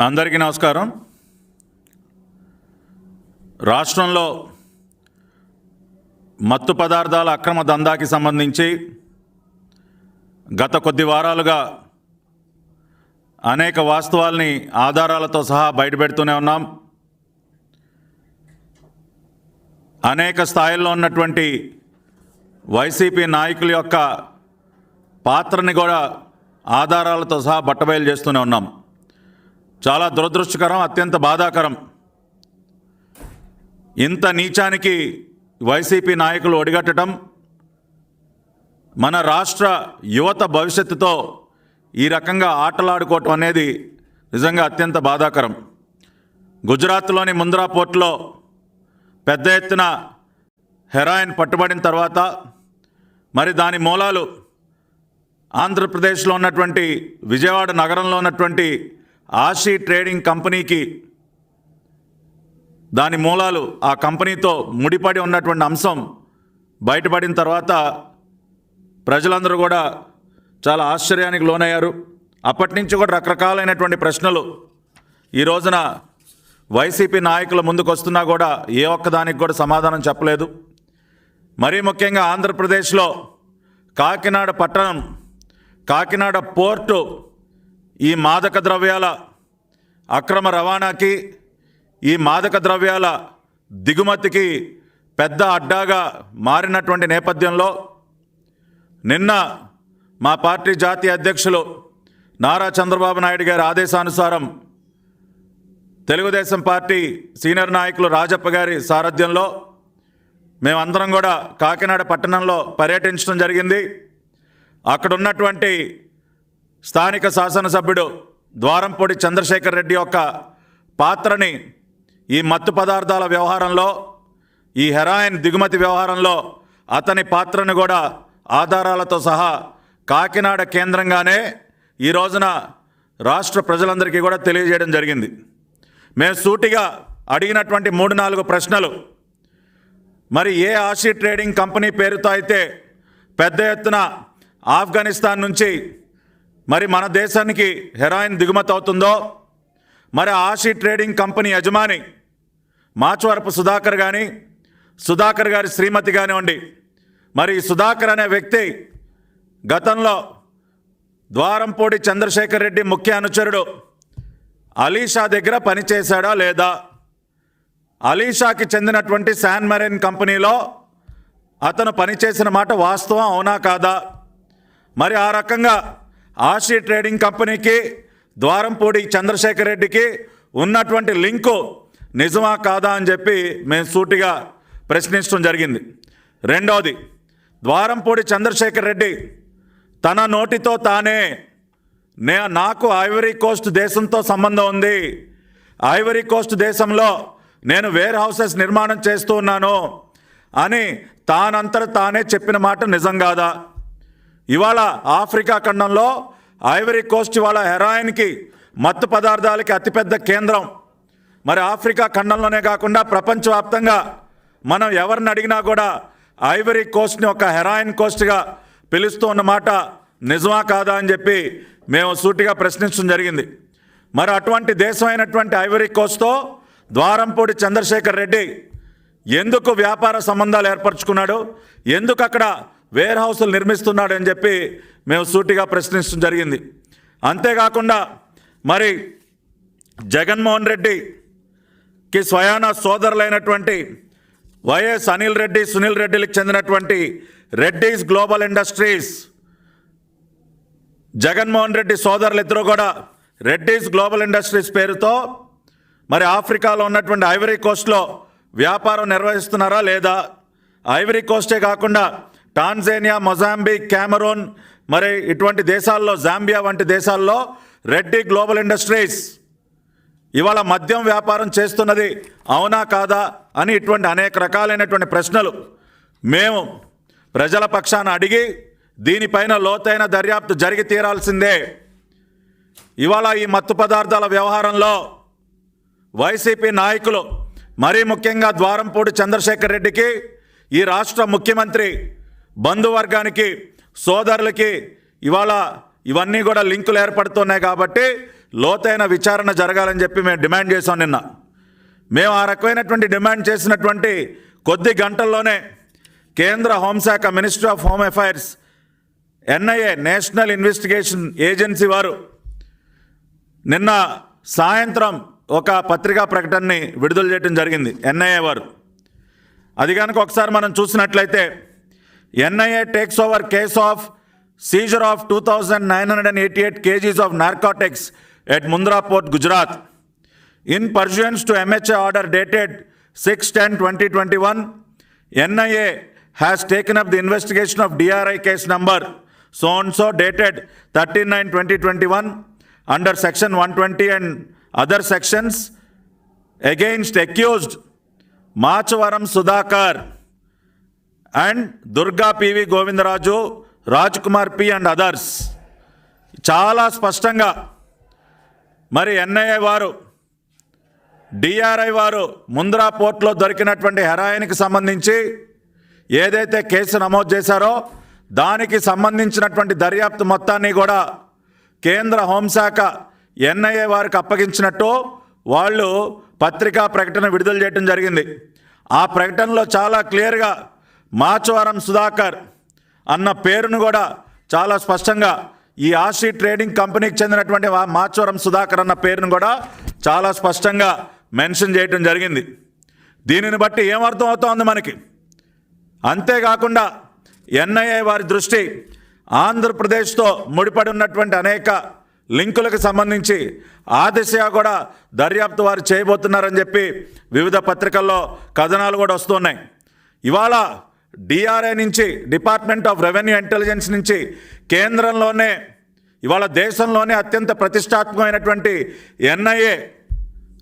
అందరికీ నమస్కారం. రాష్ట్రంలో మత్తు పదార్థాల అక్రమ దందాకి సంబంధించి గత కొద్ది వారాలుగా అనేక వాస్తవాల్ని ఆధారాలతో సహా బయటపెడుతూనే ఉన్నాం. అనేక స్థాయిల్లో ఉన్నటువంటి వైసీపీ నాయకుల యొక్క పాత్రని కూడా ఆధారాలతో సహా బట్టబయలు చేస్తూనే ఉన్నాం. చాలా దురదృష్టకరం అత్యంత బాధాకరం. ఇంత నీచానికి వైసీపీ నాయకులు ఒడిగట్టడం మన రాష్ట్ర యువత భవిష్యత్తుతో ఈ రకంగా ఆటలాడుకోవటం అనేది నిజంగా అత్యంత బాధాకరం. గుజరాత్లోని ముంద్రా పోర్టులో పెద్ద ఎత్తున హెరాయిన్ పట్టుబడిన తర్వాత మరి దాని మూలాలు ఆంధ్రప్రదేశ్లో ఉన్నటువంటి విజయవాడ నగరంలో ఉన్నటువంటి ఆశీ ట్రేడింగ్ కంపెనీకి దాని మూలాలు ఆ కంపెనీతో ముడిపడి ఉన్నటువంటి అంశం బయటపడిన తర్వాత ప్రజలందరూ కూడా చాలా ఆశ్చర్యానికి లోనయ్యారు. అప్పటి నుంచి కూడా రకరకాలైనటువంటి ప్రశ్నలు ఈ రోజున వైసీపీ నాయకుల ముందుకు వస్తున్నా కూడా ఏ ఒక్కదానికి కూడా సమాధానం చెప్పలేదు. మరీ ముఖ్యంగా ఆంధ్రప్రదేశ్లో కాకినాడ పట్టణం కాకినాడ పోర్టు ఈ మాదక ద్రవ్యాల అక్రమ రవాణాకి ఈ మాదక ద్రవ్యాల దిగుమతికి పెద్ద అడ్డాగా మారినటువంటి నేపథ్యంలో నిన్న మా పార్టీ జాతీయ అధ్యక్షులు నారా చంద్రబాబు నాయుడు గారి ఆదేశానుసారం తెలుగుదేశం పార్టీ సీనియర్ నాయకులు రాజప్ప గారి సారథ్యంలో మేమందరం కూడా కాకినాడ పట్టణంలో పర్యటించడం జరిగింది. అక్కడ ఉన్నటువంటి స్థానిక శాసనసభ్యుడు ద్వారంపూడి చంద్రశేఖర్ రెడ్డి యొక్క పాత్రని ఈ మత్తు పదార్థాల వ్యవహారంలో ఈ హెరాయిన్ దిగుమతి వ్యవహారంలో అతని పాత్రను కూడా ఆధారాలతో సహా కాకినాడ కేంద్రంగానే ఈ రోజున రాష్ట్ర ప్రజలందరికీ కూడా తెలియజేయడం జరిగింది. మేము సూటిగా అడిగినటువంటి మూడు నాలుగు ప్రశ్నలు. మరి ఏ ఆషీ ట్రేడింగ్ కంపెనీ పేరుతో అయితే పెద్ద ఎత్తున ఆఫ్ఘనిస్తాన్ నుంచి మరి మన దేశానికి హెరాయిన్ దిగుమతి అవుతుందో మరి ఆషి ట్రేడింగ్ కంపెనీ యజమాని మాచవరపు సుధాకర్ కానీ సుధాకర్ గారి శ్రీమతి కానివ్వండి మరి సుధాకర్ అనే వ్యక్తి గతంలో ద్వారంపూడి చంద్రశేఖర్ రెడ్డి ముఖ్య అనుచరుడు అలీషా దగ్గర పనిచేశాడా లేదా? అలీషాకి చెందినటువంటి శాన్ మెరైన్ కంపెనీలో అతను పనిచేసిన మాట వాస్తవం అవునా కాదా? మరి ఆ రకంగా ఆషీ ట్రేడింగ్ కంపెనీకి ద్వారంపూడి చంద్రశేఖర్ రెడ్డికి ఉన్నటువంటి లింకు నిజమా కాదా అని చెప్పి మేము సూటిగా ప్రశ్నించడం జరిగింది. రెండవది ద్వారంపూడి చంద్రశేఖర్ రెడ్డి తన నోటితో తానే నే నాకు ఐవరీ కోస్ట్ దేశంతో సంబంధం ఉంది. ఐవరీ కోస్ట్ దేశంలో నేను వేర్ హౌసెస్ నిర్మాణం చేస్తూ ఉన్నాను అని తానంతట తానే చెప్పిన మాట నిజం కాదా? ఇవాళ ఆఫ్రికా ఖండంలో ఐవరీ కోస్ట్ ఇవాళ హెరాయిన్కి మత్తు పదార్థాలకి అతిపెద్ద కేంద్రం. మరి ఆఫ్రికా ఖండంలోనే కాకుండా ప్రపంచవ్యాప్తంగా మనం ఎవరిని అడిగినా కూడా ఐవరీ కోస్ట్ని ఒక హెరాయిన్ కోస్ట్గా పిలుస్తూ ఉన్నమాట నిజమా కాదా అని చెప్పి మేము సూటిగా ప్రశ్నించడం జరిగింది. మరి అటువంటి దేశమైనటువంటి ఐవరీ కోస్ట్తో ద్వారంపూడి చంద్రశేఖర్ రెడ్డి ఎందుకు వ్యాపార సంబంధాలు ఏర్పరచుకున్నాడు? ఎందుకు అక్కడ వేర్ హౌస్లు నిర్మిస్తున్నాడు అని చెప్పి మేము సూటిగా ప్రశ్నించడం జరిగింది. అంతేకాకుండా మరి జగన్మోహన్ రెడ్డికి స్వయాన సోదరులైనటువంటి వైఎస్ అనిల్ రెడ్డి సునీల్ రెడ్డిలకు చెందినటువంటి రెడ్డీస్ గ్లోబల్ ఇండస్ట్రీస్ జగన్మోహన్ రెడ్డి సోదరులు ఇద్దరు కూడా రెడ్డీస్ గ్లోబల్ ఇండస్ట్రీస్ పేరుతో మరి ఆఫ్రికాలో ఉన్నటువంటి ఐవరీ కోస్ట్లో వ్యాపారం నిర్వహిస్తున్నారా లేదా? ఐవరీ కోస్టే కాకుండా టాన్జేనియా మొజాంబిక్ క్యామరూన్ మరి ఇటువంటి దేశాల్లో జాంబియా వంటి దేశాల్లో రెడ్డి గ్లోబల్ ఇండస్ట్రీస్ ఇవాళ మద్యం వ్యాపారం చేస్తున్నది అవునా కాదా అని ఇటువంటి అనేక రకాలైనటువంటి ప్రశ్నలు మేము ప్రజల పక్షాన అడిగి దీనిపైన లోతైన దర్యాప్తు జరిగి తీరాల్సిందే. ఇవాళ ఈ మత్తు పదార్థాల వ్యవహారంలో వైసీపీ నాయకులు మరీ ముఖ్యంగా ద్వారంపూడి చంద్రశేఖర్ రెడ్డికి ఈ రాష్ట్ర ముఖ్యమంత్రి బంధువర్గానికి సోదరులకి ఇవాళ ఇవన్నీ కూడా లింకులు ఏర్పడుతున్నాయి కాబట్టి లోతైన విచారణ జరగాలని చెప్పి మేము డిమాండ్ చేసాం నిన్న. మేము ఆ రకమైనటువంటి డిమాండ్ చేసినటువంటి కొద్ది గంటల్లోనే కేంద్ర హోంశాఖ ministry of home affairs NIA national investigation agency వారు నిన్న సాయంత్రం ఒక పత్రికా ప్రకటనని విడుదల చేయడం జరిగింది ఎన్ఐఏ వారు. అది కనుక ఒకసారి మనం చూసినట్లయితే NIA takes over case of seizure of 2,988 kgs of narcotics at Mundra Port, Gujarat. In pursuance to MHA order dated 6-10-2021, NIA has taken up the investigation of DRI case number so-and-so dated 39-2021 under section 120 and other sections against accused Machavaram Sudhakar and Durga PV Govindaraju Raj Kumar P and others. చాలా స్పష్టంగా మరి NIA వారు DRI వారు ముంద్రా పోర్ట్లో దొరికినటువంటి హెరాయిన్కి సంబంధించి ఏదైతే case నమోదు చేశారో దానికి సంబంధించినటువంటి దర్యాప్తు మొత్తాన్ని కూడా కేంద్ర హోంశాఖ ఎన్ఐఏ వారికి అప్పగించినట్టు వాళ్ళు పత్రికా ప్రకటన విడుదల చేయడం జరిగింది. ఆ ప్రకటనలో చాలా క్లియర్గా మాచవరం సుధాకర్ అన్న పేరును కూడా చాలా స్పష్టంగా ఈ ఆశీ ట్రేడింగ్ కంపెనీకి చెందినటువంటి మాచవరం సుధాకర్ అన్న పేరును కూడా చాలా స్పష్టంగా మెన్షన్ చేయటం జరిగింది. దీనిని బట్టి ఏమర్థం అవుతోంది మనకి? అంతేకాకుండా ఎన్ఐఏ వారి దృష్టి ఆంధ్రప్రదేశ్తో ముడిపడి ఉన్నటువంటి అనేక లింకులకు సంబంధించి ఆ దిశగా కూడా దర్యాప్తు వారు చేయబోతున్నారని చెప్పి వివిధ పత్రికల్లో కథనాలు కూడా వస్తున్నాయి ఇవాళ డిఆర్ఏ నుంచి డిపార్ట్మెంట్ ఆఫ్ రెవెన్యూ ఇంటెలిజెన్స్ నుంచి కేంద్రంలోనే ఇవాళ దేశంలోనే అత్యంత ప్రతిష్టాత్మకమైనటువంటి ఎన్ఐఏ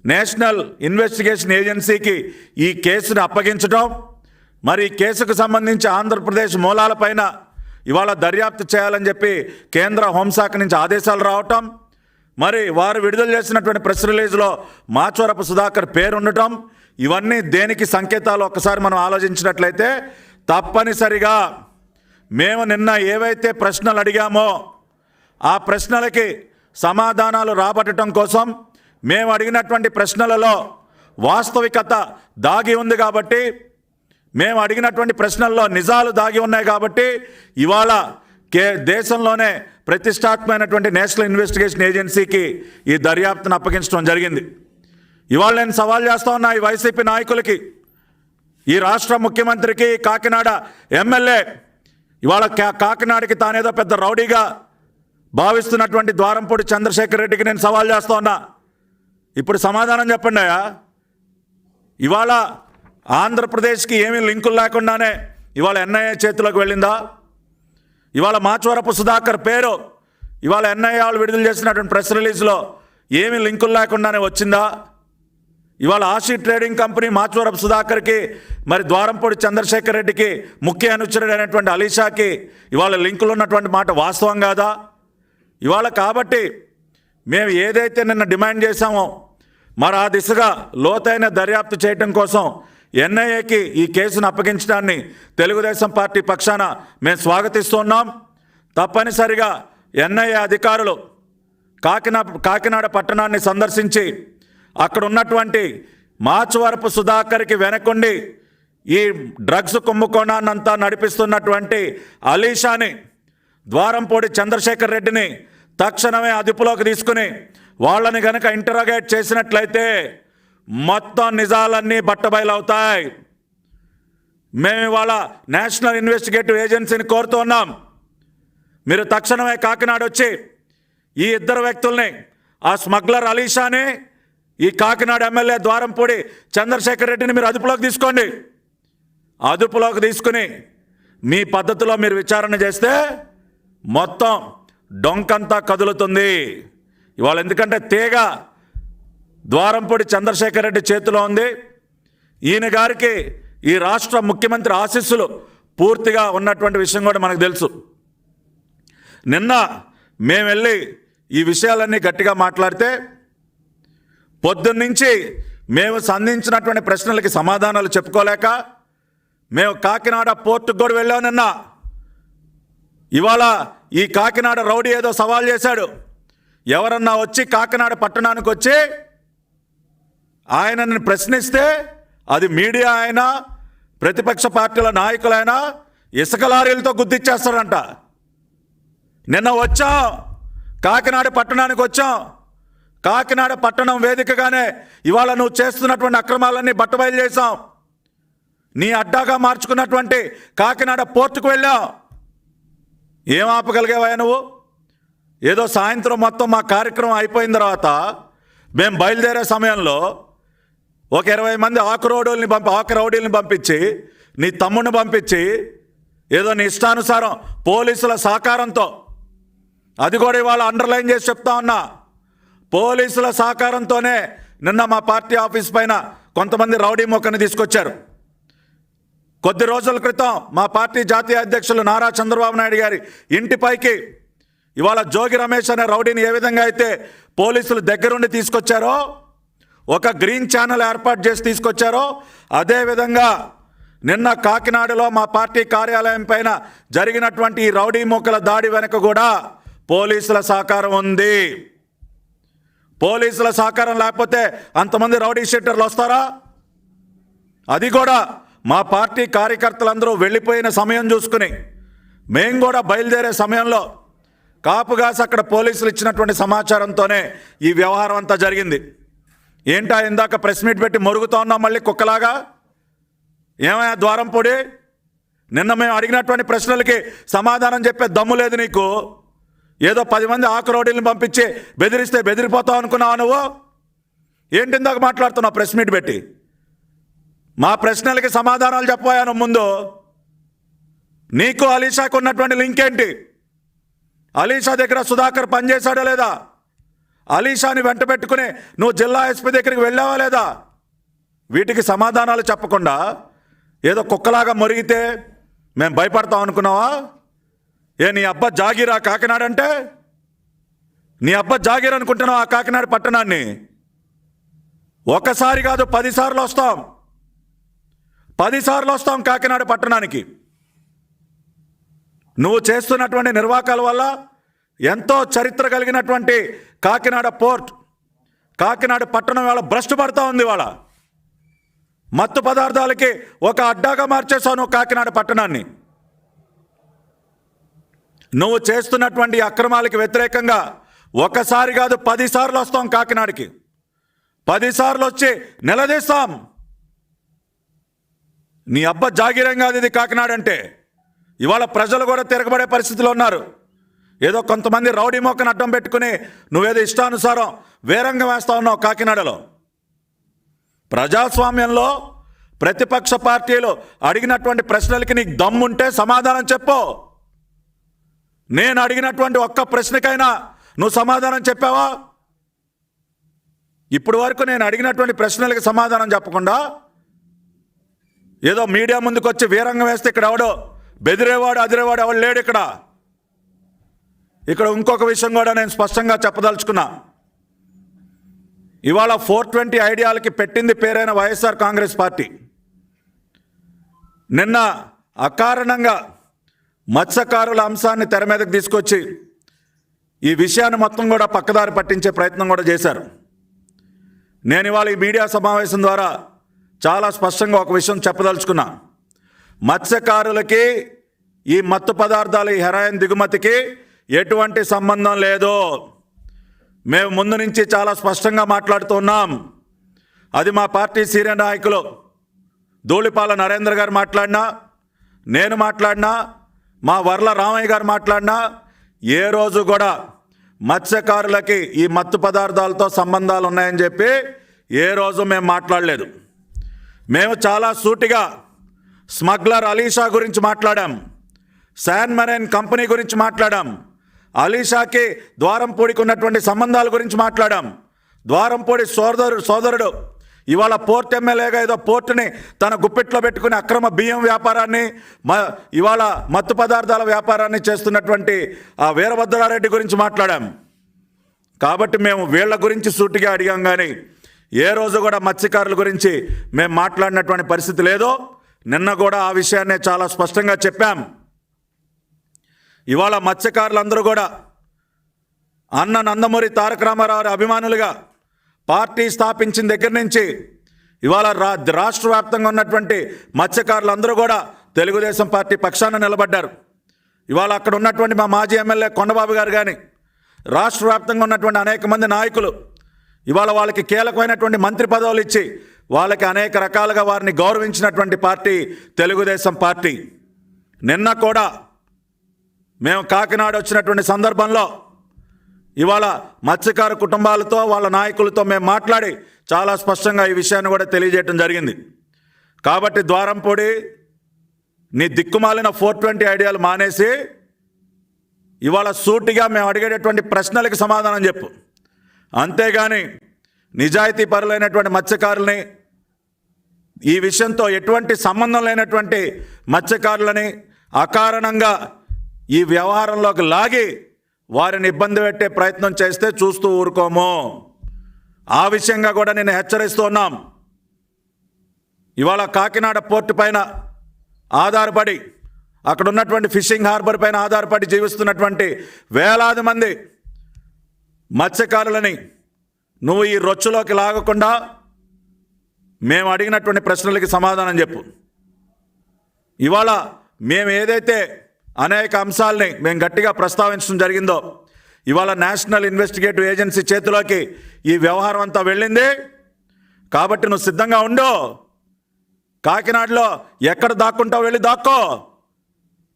నేషనల్ ఇన్వెస్టిగేషన్ ఏజెన్సీకి ఈ కేసును అప్పగించడం మరి ఈ కేసుకు సంబంధించి ఆంధ్రప్రదేశ్ మూలాలపైన ఇవాళ దర్యాప్తు చేయాలని చెప్పి కేంద్ర హోంశాఖ నుంచి ఆదేశాలు రావటం మరి వారు విడుదల చేసినటువంటి ప్రెస్ రిలీజ్లో మాచవరపు సుధాకర్ పేరు ఉండటం ఇవన్నీ దేనికి సంకేతాలు? ఒక్కసారి మనం ఆలోచించినట్లయితే తప్పనిసరిగా మేము నిన్న ఏవైతే ప్రశ్నలు అడిగామో ఆ ప్రశ్నలకి సమాధానాలు రాబట్టడం కోసం మేము అడిగినటువంటి ప్రశ్నలలో వాస్తవికత దాగి ఉంది కాబట్టి మేము అడిగినటువంటి ప్రశ్నల్లో నిజాలు దాగి ఉన్నాయి కాబట్టి ఇవాళ కే దేశంలోనే ప్రతిష్టాత్మైనటువంటి నేషనల్ ఇన్వెస్టిగేషన్ ఏజెన్సీకి ఈ దర్యాప్తును అప్పగించడం జరిగింది. ఇవాళ నేను సవాల్ చేస్తా ఉన్నా ఈ వైసీపీ నాయకులకి. ఈ రాష్ట్ర ముఖ్యమంత్రికి కాకినాడ ఎమ్మెల్యే ఇవాళ కా- కాకినాడకి తానేదో పెద్ద రౌడీగా భావిస్తున్నటువంటి ద్వారంపూడి చంద్రశేఖర్ రెడ్డికి నేను సవాల్ చేస్తా ఉన్నా. ఇప్పుడు సమాధానం చెప్పండి అయ్యా. ఇవాళ ఆంధ్రప్రదేశ్కి ఏమీ లింకులు లేకుండానే ఇవాళ ఎన్ఐఏ చేతిలోకి వెళ్ళిందా? ఇవాళ మాచవరపు సుధాకర్ పేరు ఇవాళ ఎన్ఐఏ వాళ్ళు విడుదల చేసినటువంటి ప్రెస్ రిలీజ్లో ఏమీ లింకులు లేకుండానే వచ్చిందా? ఇవాళ ఆశీ ట్రేడింగ్ కంపెనీ మాచవరపు సుధాకర్కి మరి ద్వారంపూడి చంద్రశేఖర్ రెడ్డికి ముఖ్య అనుచరుడు అయినటువంటి అలీషాకి ఇవాళ లింకులు ఉన్నటువంటి మాట వాస్తవం కాదా? ఇవాళ కాబట్టి మేము ఏదైతే నిన్న డిమాండ్ చేశామో మరి ఆ దిశగా లోతైన దర్యాప్తు చేయటం కోసం ఎన్ఐఏకి ఈ కేసును అప్పగించడాన్ని తెలుగుదేశం పార్టీ పక్షాన మేము స్వాగతిస్తున్నాం తప్పనిసరిగా ఎన్ఐఏ అధికారులు కాకినాడ కాకినాడ పట్టణాన్ని సందర్శించి అక్కడ ఉన్నటువంటి మాచవరపు సుధాకర్కి వెనకుండి ఈ డ్రగ్స్ కుంభకోణాన్నంతా నడిపిస్తున్నటువంటి అలీషాని ద్వారంపూడి చంద్రశేఖర్ రెడ్డిని తక్షణమే అదుపులోకి తీసుకుని వాళ్ళని గనక ఇంటరాగేట్ చేసినట్లయితే మొత్తం నిజాలన్నీ బట్టబయలవుతాయి. మేము ఇవాళ నేషనల్ ఇన్వెస్టిగేటివ్ ఏజెన్సీని కోరుతున్నాం మీరు తక్షణమే కాకినాడ వచ్చి ఈ ఇద్దరు వ్యక్తుల్ని ఆ స్మగ్లర్ అలీషాని ఈ కాకినాడ ఎమ్మెల్యే ద్వారంపూడి చంద్రశేఖర్ రెడ్డిని మీరు అదుపులోకి తీసుకోండి. అదుపులోకి తీసుకుని మీ పద్ధతిలో మీరు విచారణ చేస్తే మొత్తం డొంకంతా కదులుతుంది. ఇవాళ ఎందుకంటే తీగ ద్వారంపూడి చంద్రశేఖర్ రెడ్డి చేతిలో ఉంది. ఈయన గారికి ఈ రాష్ట్ర ముఖ్యమంత్రి ఆశీస్సులు పూర్తిగా ఉన్నటువంటి విషయం కూడా మనకు తెలుసు. నిన్న మేము వెళ్ళి ఈ విషయాలన్నీ గట్టిగా మాట్లాడితే పొద్దున్నుంచి మేము సంధించినటువంటి ప్రశ్నలకి సమాధానాలు చెప్పుకోలేక మేము కాకినాడ పోర్టుకు కూడా వెళ్ళాం నిన్న ఇవాళ ఈ కాకినాడ రౌడీ ఏదో సవాల్ చేశాడు. ఎవరన్నా వచ్చి కాకినాడ పట్టణానికి వచ్చి ఆయనని ప్రశ్నిస్తే అది మీడియా అయినా ప్రతిపక్ష పార్టీల నాయకులైనా ఇసుక లారీలతో గుద్దిచ్చేస్తారంట నిన్న వచ్చాం కాకినాడ పట్టణానికి వచ్చాం. కాకినాడ పట్టణం వేదికగానే ఇవాళ నువ్వు చేస్తున్నటువంటి అక్రమాలన్నీ బట్టబయలు చేశాం నీ అడ్డాగా మార్చుకున్నటువంటి కాకినాడ పోర్టుకు వెళ్ళాం ఏం ఆపగలిగావా నువ్వు? ఏదో సాయంత్రం మొత్తం మా కార్యక్రమం అయిపోయిన తర్వాత మేము బయలుదేరే సమయంలో ఒక ఇరవై మంది ఆకురౌడీల్ని పంపి ఆకురౌడీల్ని పంపించి నీ తమ్ముడిని పంపించి ఏదో నీ ఇష్టానుసారం పోలీసుల సహకారంతో. అది కూడా ఇవాళ అండర్లైన్ చేసి చెప్తా ఉన్నా. పోలీసుల సహకారంతోనే నిన్న మా పార్టీ ఆఫీస్ పైన కొంతమంది రౌడీ మొక్కని తీసుకొచ్చారు. కొద్ది రోజుల క్రితం మా పార్టీ జాతీయ అధ్యక్షులు నారా చంద్రబాబు నాయుడు గారి ఇంటిపైకి ఇవాళ జోగి రమేష్ అనే రౌడీని ఏ విధంగా అయితే పోలీసులు దగ్గరుండి తీసుకొచ్చారో ఒక గ్రీన్ ఛానల్ ఏర్పాటు చేసి తీసుకొచ్చారో అదేవిధంగా నిన్న కాకినాడలో మా పార్టీ కార్యాలయం పైన జరిగినటువంటి ఈ రౌడీ మూకల దాడి వెనుక కూడా పోలీసుల సహకారం ఉంది. పోలీసుల సహకారం లేకపోతే అంతమంది రౌడీ షీటర్లు వస్తారా? అది కూడా మా పార్టీ కార్యకర్తలందరూ వెళ్ళిపోయిన సమయం చూసుకుని. మేము కూడా బయలుదేరే సమయంలో కాపుగాసి అక్కడ పోలీసులు ఇచ్చినటువంటి సమాచారంతోనే ఈ వ్యవహారం అంతా జరిగింది. ఏంటా ఇందాక ప్రెస్ మీట్ పెట్టి మొరుగుతా ఉన్నాం మళ్ళీ కుక్కలాగా? ఏమయ్యా ద్వారం పొడి? నిన్న మేము అడిగినటువంటి ప్రశ్నలకి సమాధానం చెప్పే దమ్ము లేదు నీకు. ఏదో పది మంది ఆకురోడీలను పంపించి బెదిరిస్తే బెదిరిపోతావు అనుకున్నావు నువ్వు? ఏంటి ఇందాక మాట్లాడుతున్నావు ప్రెస్ మీట్ పెట్టి? మా ప్రశ్నలకి సమాధానాలు చెప్పబోయాను ముందు. నీకు అలీషాకు ఉన్నటువంటి లింక్ ఏంటి? అలీషా దగ్గర సుధాకర్ పనిచేశాడా లేదా? అలీషాని వెంట పెట్టుకుని నువ్వు జిల్లా ఎస్పీ దగ్గరికి వెళ్ళావా లేదా? వీటికి సమాధానాలు చెప్పకుండా ఏదో కుక్కలాగా మొరిగితే మేము భయపడతాం అనుకున్నావా? ఏ నీ అబ్బ జాగిరా కాకినాడ అంటే నీ అబ్బ జాగిర్ అనుకుంటున్నావు ఆ కాకినాడ పట్టణాన్ని? ఒకసారి కాదు పదిసార్లు వస్తాం. పదిసార్లు వస్తాం కాకినాడ పట్టణానికి. నువ్వు చేస్తున్నటువంటి నిర్వాకాల వల్ల ఎంతో చరిత్ర కలిగినటువంటి కాకినాడ పోర్ట్ కాకినాడ పట్టణం వాళ్ళ భ్రష్టు పడతా ఉంది వాళ్ళ మత్తు పదార్థాలకి ఒక అడ్డాగా మార్చేశావు నువ్వు కాకినాడ పట్టణాన్ని. నువ్వు చేస్తున్నటువంటి అక్రమాలకి వ్యతిరేకంగా ఒకసారి కాదు పదిసార్లు వస్తాం కాకినాడకి. పదిసార్లు వచ్చి నిలదీస్తాం. నీ అబ్బ జాగిరం కాదు ఇది కాకినాడ అంటే. ఇవాళ ప్రజలు కూడా తిరగబడే పరిస్థితిలో ఉన్నారు. ఏదో కొంతమంది రౌడీ మొక్కను అడ్డం పెట్టుకుని నువ్వేదో ఇష్టానుసారం వేరంగం వేస్తా ఉన్నావు కాకినాడలో. ప్రజాస్వామ్యంలో ప్రతిపక్ష పార్టీలు అడిగినటువంటి ప్రశ్నలకి నీకు దమ్ముంటే సమాధానం చెప్పు. నేను అడిగినటువంటి ఒక్క ప్రశ్నకైనా నువ్వు సమాధానం చెప్పావా? ఇప్పటి వరకు నేను అడిగినటువంటి ప్రశ్నలకి సమాధానం చెప్పకుండా ఏదో మీడియా ముందుకు వచ్చి వీరంగం వేస్తే ఇక్కడ ఎవడో బెదిరేవాడు అదిరేవాడు ఎవడు లేడు ఇక్కడ. ఇక్కడ ఇంకొక విషయం కూడా నేను స్పష్టంగా చెప్పదలుచుకున్నా. ఇవాళ ఫోర్ ట్వంటీ ఐడియాలకి పెట్టింది పేరైన వైఎస్ఆర్ కాంగ్రెస్ పార్టీ. నిన్న అకారణంగా మత్స్యకారుల అంశాన్ని తెర మీదకి తీసుకొచ్చి ఈ విషయాన్ని మొత్తం కూడా పక్కదారి పట్టించే ప్రయత్నం కూడా చేశారు. నేను ఇవాళ ఈ మీడియా సమావేశం ద్వారా చాలా స్పష్టంగా ఒక విషయం చెప్పదలుచుకున్నా. మత్స్యకారులకి ఈ మత్తు పదార్థాల ఈ హెరాయిన్ దిగుమతికి ఎటువంటి సంబంధం లేదు. మేము ముందు నుంచి చాలా స్పష్టంగా మాట్లాడుతున్నాం అది మా పార్టీ సీనియర్ నాయకులు ధూళిపాల నరేంద్ర గారు మాట్లాడినా నేను మాట్లాడినా మా వర్ల రామయ్య గారు మాట్లాడినా ఏ రోజు కూడా మత్స్యకారులకి ఈ మత్తు పదార్థాలతో సంబంధాలు ఉన్నాయని చెప్పి ఏ రోజు మేము మాట్లాడలేదు. మేము చాలా సూటిగా స్మగ్లర్ అలీషా గురించి మాట్లాడాం. శాన్ మెరైన్ కంపెనీ గురించి మాట్లాడాం. అలీషాకి ద్వారంపూడికి ఉన్నటువంటి సంబంధాల గురించి మాట్లాడాం. ద్వారంపూడి సోదరుడు సోదరుడు ఇవాళ పోర్ట్ ఎమ్మెల్యేగా ఏదో పోర్టుని తన గుప్పిట్లో పెట్టుకుని అక్రమ బియ్యం వ్యాపారాన్ని మ ఇవాళ మత్తు పదార్థాల వ్యాపారాన్ని చేస్తున్నటువంటి ఆ వీరభద్రారెడ్డి గురించి మాట్లాడాం. కాబట్టి మేము వీళ్ళ గురించి సూటిగా అడిగాం కానీ ఏ రోజు కూడా మత్స్యకారుల గురించి మేము మాట్లాడినటువంటి పరిస్థితి లేదు. నిన్న కూడా ఆ విషయాన్నే చాలా స్పష్టంగా చెప్పాం. ఇవాళ మత్స్యకారులందరూ కూడా అన్న నందమూరి తారక రామారావు అభిమానులుగా పార్టీ స్థాపించిన దగ్గర నుంచి ఇవాళ రా రాష్ట్ర వ్యాప్తంగా ఉన్నటువంటి మత్స్యకారులందరూ కూడా తెలుగుదేశం పార్టీ పక్షాన నిలబడ్డారు. ఇవాళ అక్కడ ఉన్నటువంటి మా మాజీ ఎమ్మెల్యే కొండబాబు గారు కానీ రాష్ట్ర వ్యాప్తంగా ఉన్నటువంటి అనేక మంది నాయకులు ఇవాళ వాళ్ళకి కీలకమైనటువంటి మంత్రి పదవులు ఇచ్చి వాళ్ళకి అనేక రకాలుగా వారిని గౌరవించినటువంటి పార్టీ తెలుగుదేశం పార్టీ. నిన్న కూడా మేము కాకినాడ వచ్చినటువంటి సందర్భంలో ఇవాళ మత్స్యకార కుటుంబాలతో వాళ్ళ నాయకులతో మేము మాట్లాడి చాలా స్పష్టంగా ఈ విషయాన్ని కూడా తెలియజేయడం జరిగింది. కాబట్టి ద్వారంపొడి నీ దిక్కుమాలిన ఫోర్ ట్వంటీ ఐడియాలు మానేసి ఇవాళ సూటిగా మేము అడిగేటటువంటి ప్రశ్నలకు సమాధానం చెప్పు. అంతేగాని నిజాయితీ పరులైనటువంటి మత్స్యకారుల్ని ఈ విషయంతో ఎటువంటి సంబంధం లేనటువంటి మత్స్యకారులని అకారణంగా ఈ వ్యవహారంలోకి లాగి వారిని ఇబ్బంది పెట్టే ప్రయత్నం చేస్తే చూస్తూ ఊరుకోము. ఆ విషయంగా కూడా నేను హెచ్చరిస్తున్నాం ఇవాళ కాకినాడ పోర్టు పైన ఆధారపడి అక్కడ ఉన్నటువంటి ఫిషింగ్ హార్బర్ పైన ఆధారపడి జీవిస్తున్నటువంటి వేలాది మంది మత్స్యకారులని నువ్వు ఈ రొచ్చులోకి లాగకుండా మేము అడిగినటువంటి ప్రశ్నలకి సమాధానం చెప్పు. ఇవాళ మేము ఏదైతే అనేక అంశాలని మేము గట్టిగా ప్రస్తావించడం జరిగిందో ఇవాళ నేషనల్ ఇన్వెస్టిగేటివ్ ఏజెన్సీ చేతిలోకి ఈ వ్యవహారం అంతా వెళ్ళింది. కాబట్టి నువ్వు సిద్ధంగా ఉండు. కాకినాడలో ఎక్కడ దాక్కుంటావు వెళ్ళి దాక్కో.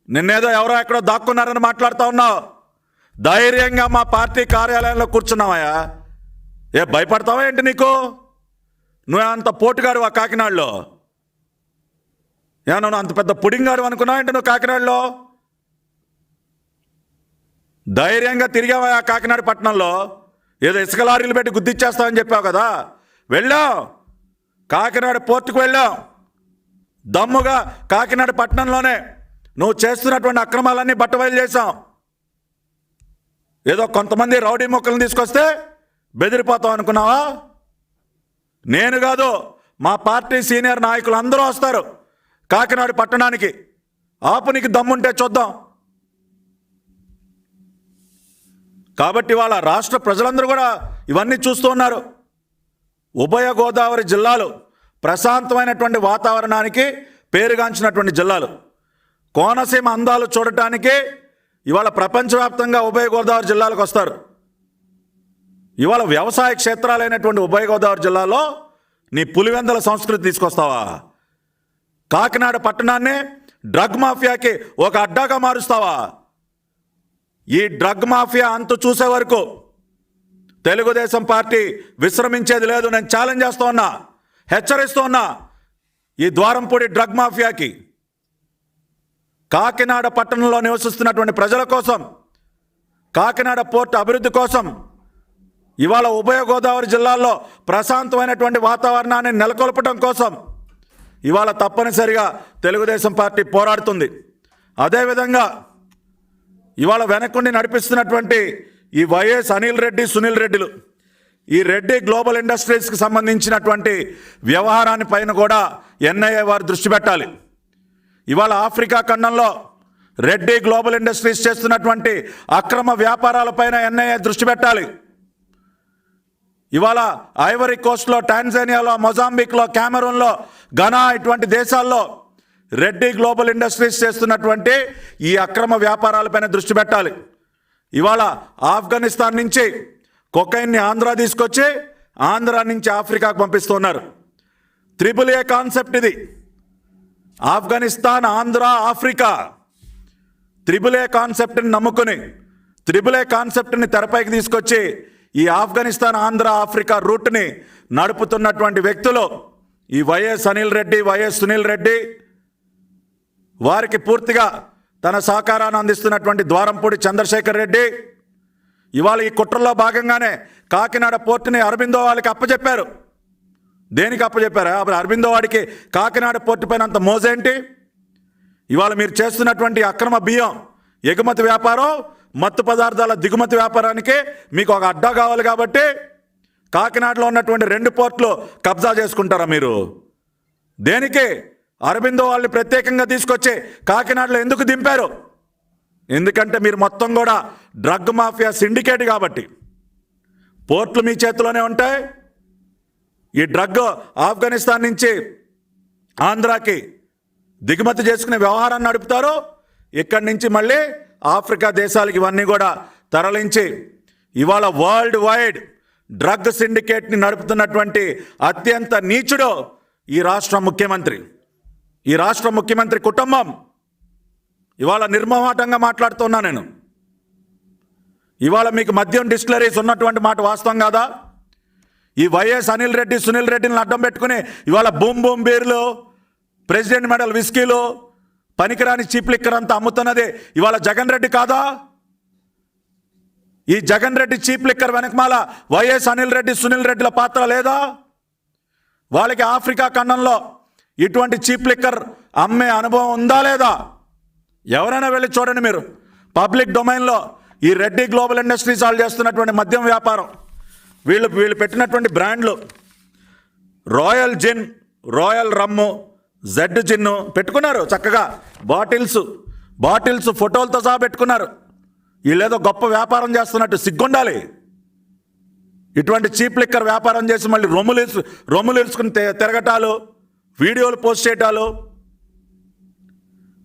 నిన్నేదో ఎవరో ఎక్కడో దాక్కున్నారని మాట్లాడుతూ ఉన్నావు. ధైర్యంగా మా పార్టీ కార్యాలయంలో కూర్చున్నావయ్యా. ఏ భయపడతావా ఏంటి నీకు? నువ్వు అంత పోటుగాడు ఆ కాకినాడలో. ఏమన్నా నువ్వు అంత పెద్ద పుడింగాడు అనుకున్నావు ఏంటి నువ్వు కాకినాడలో? ధైర్యంగా తిరిగావా ఆ కాకినాడ పట్టణంలో? ఏదో ఇసుక లారీలు పెట్టి గుద్దిచ్చేస్తావని చెప్పావు కదా? వెళ్ళాం. కాకినాడ పోర్టుకు వెళ్ళాం. దమ్ముగా కాకినాడ పట్టణంలోనే నువ్వు చేస్తున్నటువంటి అక్రమాలన్నీ బట్టబయలు చేశాం. ఏదో కొంతమంది రౌడీ మొక్కలను తీసుకొస్తే బెదిరిపోతాం అనుకున్నావా? నేను కాదు మా పార్టీ సీనియర్ నాయకులు అందరూ వస్తారు కాకినాడ పట్టణానికి. ఆపు నీకు దమ్ముంటే చూద్దాం. కాబట్టి వాళ్ళ రాష్ట్ర ప్రజలందరూ కూడా ఇవన్నీ చూస్తూ ఉన్నారు. ఉభయ గోదావరి జిల్లాలు ప్రశాంతమైనటువంటి వాతావరణానికి పేరుగాంచినటువంటి జిల్లాలు. కోనసీమ అందాలు చూడటానికి ఇవాళ ప్రపంచవ్యాప్తంగా ఉభయ గోదావరి జిల్లాలకు వస్తారు. ఇవాళ వ్యవసాయ క్షేత్రాలైనటువంటి ఉభయ గోదావరి జిల్లాలో నీ పులివెందల సంస్కృతి తీసుకొస్తావా? కాకినాడ పట్టణాన్ని డ్రగ్ మాఫియాకి ఒక అడ్డాగా మారుస్తావా? ఈ డ్రగ్ మాఫియా అంత చూసే వరకు తెలుగుదేశం పార్టీ విశ్రమించేది లేదు. నేను ఛాలెంజ్ చేస్తూ ఉన్నా హెచ్చరిస్తూ ఉన్నా ఈ ద్వారంపూడి డ్రగ్ మాఫియాకి. కాకినాడ పట్టణంలో నివసిస్తున్నటువంటి ప్రజల కోసం కాకినాడ పోర్టు అభివృద్ధి కోసం ఇవాళ ఉభయ గోదావరి జిల్లాల్లో ప్రశాంతమైనటువంటి వాతావరణాన్ని నెలకొల్పడం కోసం ఇవాళ తప్పనిసరిగా తెలుగుదేశం పార్టీ పోరాడుతుంది. అదేవిధంగా ఇవాళ వెనక్కుండి నడిపిస్తున్నటువంటి ఈ వైఎస్ అనిల్ రెడ్డి సునీల్ రెడ్డిలు ఈ రెడ్డి గ్లోబల్ ఇండస్ట్రీస్కి సంబంధించినటువంటి వ్యవహారాన్ని పైన కూడా ఎన్ఐఏ వారు దృష్టి పెట్టాలి. ఇవాళ ఆఫ్రికా ఖండంలో రెడ్డి గ్లోబల్ ఇండస్ట్రీస్ చేస్తున్నటువంటి అక్రమ వ్యాపారాలపైన ఎన్ఐఏ దృష్టి పెట్టాలి. ఇవాళ ఐవరీ కోస్ట్లో టాన్జానియాలో మొజాంబిక్లో క్యామరూన్లో ఘనా ఇటువంటి దేశాల్లో రెడ్డి గ్లోబల్ ఇండస్ట్రీస్ చేస్తున్నటువంటి ఈ అక్రమ వ్యాపారాలపైన దృష్టి పెట్టాలి. ఇవాళ ఆఫ్ఘనిస్తాన్ నుంచి కొకైన్ని ఆంధ్ర తీసుకొచ్చి ఆంధ్ర నుంచి ఆఫ్రికాకు పంపిస్తున్నారు. త్రిబుల్ ఏ కాన్సెప్ట్ ఇది. Afghanistan Andhra Africa triple A కాన్సెప్ట్ని నమ్ముకుని త్రిబుల్ ఏ కాన్సెప్ట్ని తెరపైకి తీసుకొచ్చి ఈ ఆఫ్ఘనిస్తాన్ ఆంధ్ర ఆఫ్రికా రూట్ని నడుపుతున్నటువంటి వ్యక్తులు ఈ వైఎస్ అనిల్ రెడ్డి వైఎస్ సునీల్ రెడ్డి వారికి పూర్తిగా తన సహకారాన్ని అందిస్తున్నటువంటి ద్వారంపూడి చంద్రశేఖర్ రెడ్డి ఇవాళ ఈ కుట్రలో భాగంగానే కాకినాడ పోర్టుని అరబిందో వాళ్ళకి అప్పచెప్పారు దేనికి అప్పచెప్పారా అప్పుడు అరబిందో వాడికి కాకినాడ పోర్టు పైన అంత మోజేంటి? ఇవాళ మీరు చేస్తున్నటువంటి అక్రమ బియ్యం ఎగుమతి వ్యాపారం మత్తు పదార్థాల దిగుమతి వ్యాపారానికి మీకు ఒక అడ్డా కావాలి కాబట్టి కాకినాడలో ఉన్నటువంటి రెండు పోర్ట్లు కబ్జా చేసుకుంటారా మీరు? దేనికి? అరబిందో వాళ్ళని ప్రత్యేకంగా తీసుకొచ్చి కాకినాడలో ఎందుకు దింపారు? ఎందుకంటే మీరు మొత్తం కూడా డ్రగ్ మాఫియా సిండికేట్ కాబట్టి. పోర్ట్లు మీ చేతిలోనే ఉంటాయి. ఈ డ్రగ్ ఆఫ్ఘనిస్తాన్ నుంచి ఆంధ్రాకి దిగుమతి చేసుకునే వ్యవహారాన్ని నడుపుతారు. ఇక్కడి నుంచి మళ్ళీ ఆఫ్రికా దేశాలకు ఇవన్నీ కూడా తరలించి ఇవాళ వరల్డ్ వైడ్ డ్రగ్ సిండికేట్ని నడుపుతున్నటువంటి అత్యంత నీచుడు ఈ రాష్ట్ర ముఖ్యమంత్రి. ఈ రాష్ట్ర ముఖ్యమంత్రి కుటుంబం. ఇవాళ నిర్మమాటంగా మాట్లాడుతున్నా నేను. ఇవాళ మీకు మద్యం డిస్టిలరీస్ ఉన్నటువంటి మాట వాస్తవం కాదా? ఈ వైఎస్ అనిల్ రెడ్డి సునీల్ రెడ్డిని అడ్డం పెట్టుకుని ఇవాళ బూమ్ బూమ్ బీర్లు ప్రెసిడెంట్ మెడల్ విస్కీలు పనికిరాని చీప్ లిక్కర్ అంతా అమ్ముతున్నది ఇవాళ జగన్ రెడ్డి కాదా? ఈ జగన్ రెడ్డి చీప్ లిక్కర్ వెనకమాల వైఎస్ అనిల్ రెడ్డి సునీల్ రెడ్డిల పాత్ర లేదా? వాళ్ళకి ఆఫ్రికా ఖండంలో ఇటువంటి చీప్ లిక్కర్ అమ్మే అనుభవం ఉందా లేదా? ఎవరైనా వెళ్ళి చూడండి మీరు. పబ్లిక్ డొమైన్లో ఈ రెడ్డి గ్లోబల్ ఇండస్ట్రీస్ వాళ్ళు చేస్తున్నటువంటి మద్యం వ్యాపారం. వీళ్ళు వీళ్ళు పెట్టినటువంటి బ్రాండ్లు. Royal gin Royal rum Z gin పెట్టుకున్నారు చక్కగా. బాటిల్స్ బాటిల్స్ ఫోటోలతో సహా పెట్టుకున్నారు. వీళ్ళేదో గొప్ప వ్యాపారం చేస్తున్నట్టు సిగ్గుండాలి. ఇటువంటి చీప్ లిక్కర్ వ్యాపారం చేసి మళ్ళీ రొమ్ములు రొమ్ములు ఇరుచుకుని తిరగటాలు వీడియోలు పోస్ట్ చేయటాలు.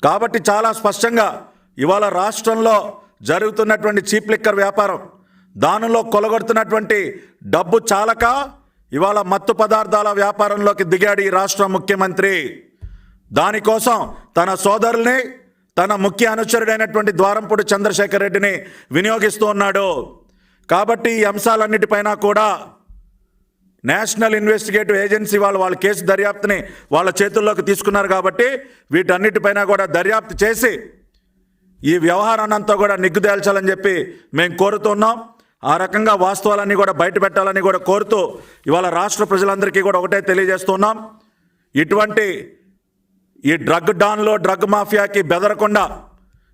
కాబట్టి చాలా స్పష్టంగా ఇవాళ రాష్ట్రంలో జరుగుతున్నటువంటి చీప్ లిక్కర్ వ్యాపారం దానిలో కొలగొడుతున్నటువంటి డబ్బు చాలక ఇవాళ మత్తు పదార్థాల వ్యాపారంలోకి దిగాడు ఈ రాష్ట్ర ముఖ్యమంత్రి. దానికోసం తన సోదరుల్ని తన ముఖ్య అనుచరుడైనటువంటి ద్వారంపూడి చంద్రశేఖర్ రెడ్డిని వినియోగిస్తూ ఉన్నాడు. కాబట్టి ఈ అంశాలన్నిటిపైన కూడా నేషనల్ ఇన్వెస్టిగేటివ్ ఏజెన్సీ వాళ్ళు వాళ్ళ కేసు దర్యాప్తుని వాళ్ళ చేతుల్లోకి తీసుకున్నారు కాబట్టి వీటన్నిటిపైన కూడా దర్యాప్తు చేసి ఈ వ్యవహారాన్ని అంతా కూడా నిగ్గుదేల్చాలని చెప్పి మేము కోరుతున్నాం. ఆ రకంగా వాస్తవాలన్నీ కూడా బయట పెట్టాలని కూడా కోరుతూ ఇవాళ రాష్ట్ర ప్రజలందరికీ కూడా ఒకటే తెలియజేస్తున్నాం. ఇటువంటి ఈ డ్రగ్ డాన్లో డ్రగ్ మాఫియాకి బెదరకుండా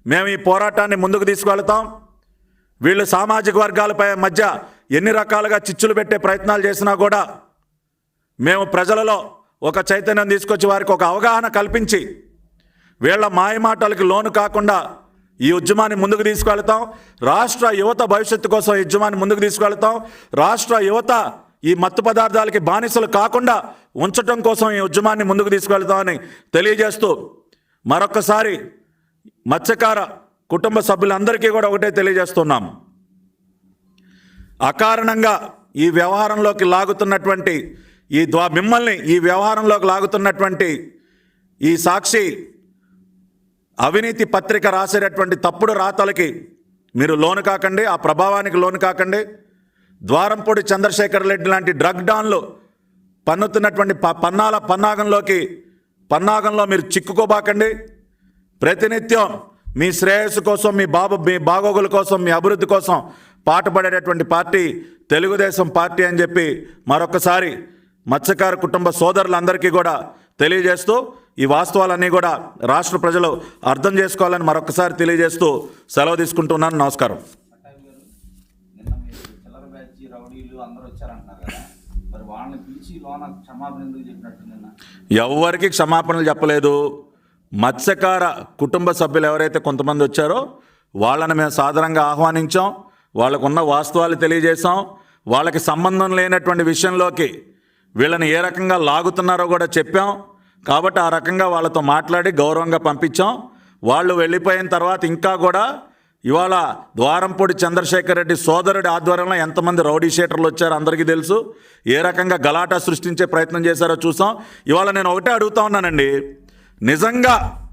మేము ఈ పోరాటాన్ని ముందుకు తీసుకువెళ్తాం. వీళ్ళు సామాజిక వర్గాలపై మధ్య ఎన్ని రకాలుగా చిచ్చులు పెట్టే ప్రయత్నాలు చేసినా కూడా మేము ప్రజలలో ఒక చైతన్యం తీసుకొచ్చి వారికి ఒక అవగాహన కల్పించి వీళ్ళ మాయమాటలకి లోను కాకుండా ఈ ఉద్యమాన్ని ముందుకు తీసుకెళ్తాం రాష్ట్ర యువత భవిష్యత్తు కోసం ఈ ఉద్యమాన్ని ముందుకు తీసుకెళ్తాం రాష్ట్ర యువత ఈ మత్తు పదార్థాలకి బానిసలు కాకుండా ఉంచటం కోసం ఈ ఉద్యమాన్ని ముందుకు తీసుకెళ్తామని తెలియజేస్తూ మరొకసారి మత్స్యకార కుటుంబ సభ్యులందరికీ కూడా ఒకటే తెలియజేస్తున్నాం. అకారణంగా ఈ వ్యవహారంలోకి లాగుతున్నటువంటి ఈ ద్వా మిమ్మల్ని ఈ వ్యవహారంలోకి లాగుతున్నటువంటి ఈ సాక్షి అవినీతి పత్రిక రాసేటటువంటి తప్పుడు రాతలకి మీరు లోను కాకండి ఆ ప్రభావానికి లోను కాకండి. ద్వారంపూడి చంద్రశేఖర్ రెడ్డి లాంటి డ్రగ్ డాన్లు పన్నుతున్నటువంటి ప- పన్నాల పన్నాగంలోకి పన్నాగంలో మీరు చిక్కుకోబాకండి. ప్రతినిత్యం మీ శ్రేయస్సు కోసం మీ బాబు మీ బాగోగుల కోసం మీ అభివృద్ధి కోసం పాటుపడేటటువంటి పార్టీ తెలుగుదేశం పార్టీ అని చెప్పి మరొకసారి మత్స్యకార కుటుంబ సోదరులందరికీ కూడా తెలియజేస్తూ ఈ వాస్తవాలన్నీ కూడా రాష్ట్ర ప్రజలు అర్థం చేసుకోవాలని మరొకసారి తెలియజేస్తూ సెలవు తీసుకుంటున్నాను. నమస్కారం. వాళ్ళని ఎవరికి క్షమాపణలు చెప్పలేదు. మత్స్యకార కుటుంబ సభ్యులు ఎవరైతే కొంతమంది వచ్చారో వాళ్ళని మేము సాధారణంగా ఆహ్వానించాం. వాళ్ళకున్న వాస్తవాలు తెలియజేశాం. వాళ్ళకి సంబంధం లేనటువంటి విషయంలోకి వీళ్ళని ఏ రకంగా లాగుతున్నారో కూడా చెప్పాం. కాబట్టి ఆ రకంగా వాళ్ళతో మాట్లాడి గౌరవంగా పంపించాం. వాళ్ళు వెళ్ళిపోయిన తర్వాత ఇంకా కూడా ఇవాళ ద్వారంపూడి చంద్రశేఖర్ రెడ్డి సోదరుడి ఆధ్వర్యంలో ఎంతమంది రౌడీ షీటర్లు వచ్చారో అందరికీ తెలుసు. ఏ రకంగా గలాటా సృష్టించే ప్రయత్నం చేశారో చూసాం. ఇవాళ నేను ఒకటే అడుగుతా ఉన్నానండి. నిజంగా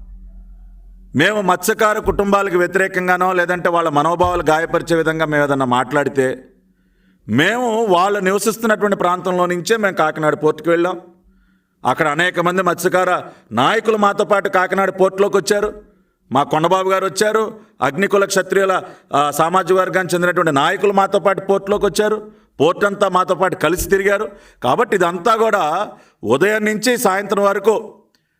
మేము మత్స్యకార కుటుంబాలకు వ్యతిరేకంగానో లేదంటే వాళ్ళ మనోభావాలు గాయపరిచే విధంగా మేము ఏదన్నా మాట్లాడితే మేము వాళ్ళు నివసిస్తున్నటువంటి ప్రాంతంలో నుంచే మేము కాకినాడ పోర్టుకి వెళ్ళాం. అక్కడ అనేక మంది మత్స్యకార నాయకులు మాతో పాటు కాకినాడ పోర్టులోకి వచ్చారు. మా కొండబాబు గారు వచ్చారు. అగ్నికుల క్షత్రియుల సామాజిక వర్గానికి చెందినటువంటి నాయకులు మాతో పాటు పోర్టులోకి వచ్చారు. పోర్ట్ అంతా మాతో పాటు కలిసి తిరిగారు. కాబట్టి ఇదంతా కూడా ఉదయం నుంచి సాయంత్రం వరకు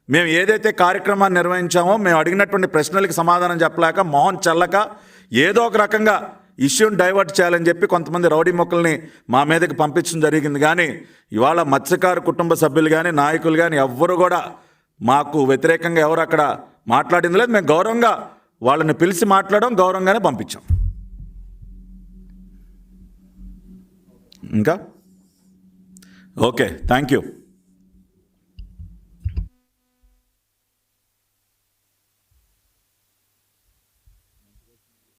మేము ఏదైతే కార్యక్రమాన్ని నిర్వహించామో మేము అడిగినటువంటి ప్రశ్నలకి సమాధానం చెప్పలేక మోహన్ చల్లక ఏదో ఒక రకంగా ఇష్యూని డైవర్ట్ చేయాలని చెప్పి కొంతమంది రౌడీ మొక్కల్ని మా మీదకి పంపించడం జరిగింది. కానీ ఇవాళ మత్స్యకారు కుటుంబ సభ్యులు కానీ నాయకులు కానీ ఎవ్వరు కూడా మాకు వ్యతిరేకంగా ఎవరు అక్కడ మాట్లాడింది లేదు. మేము గౌరవంగా వాళ్ళని పిలిచి మాట్లాడడం గౌరవంగానే పంపించాం. ఇంకా? ఓకే. Thank you.